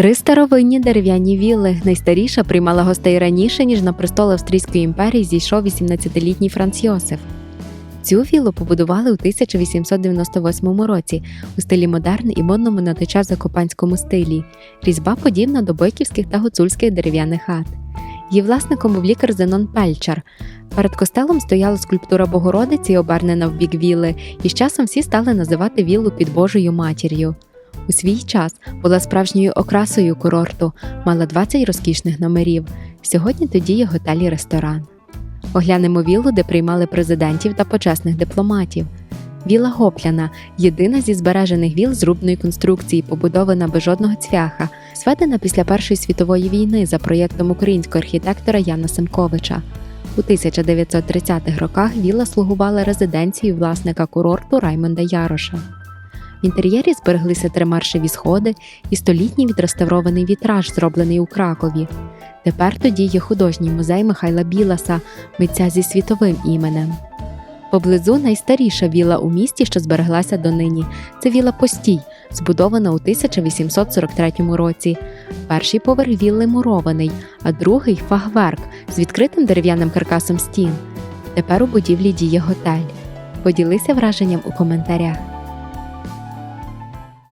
Три старовинні дерев'яні вілли. Найстаріша приймала гостей раніше, ніж на престол Австрійської імперії зійшов 18-літній Франц Йосиф. Цю віллу побудували у 1898 році у стилі модерн і модному на той час закопанському стилі. Різьба подібна до бойківських та гуцульських дерев'яних хат. Її власником був лікар Зенон Пельчар. Перед костелом стояла скульптура Богородиці, обернена в бік вілли, і з часом всі стали називати віллу під Божою матір'ю. У свій час була справжньою окрасою курорту, мала 20 розкішних номерів. Сьогодні тоді є готель і ресторан. Оглянемо віллу, де приймали президентів та почесних дипломатів. Віла Гопляна єдина зі збережених віл зрубної конструкції, побудована без жодного цвяха, зведена після Першої світової війни за проєктом українського архітектора Яна Семковича. У 1930-х роках віла слугувала резиденцією власника курорту Раймонда Яроша. В інтер'єрі збереглися три маршеві сходи і столітній відреставрований вітраж, зроблений у Кракові. Тепер тоді є художній музей Михайла Біласа, митця зі світовим іменем. Поблизу найстаріша віла у місті, що збереглася донині. Це віла Постій, збудована у 1843 році. Перший поверх вілли мурований, а другий фагверк з відкритим дерев'яним каркасом стін. Тепер у будівлі діє готель. Поділися враженням у коментарях.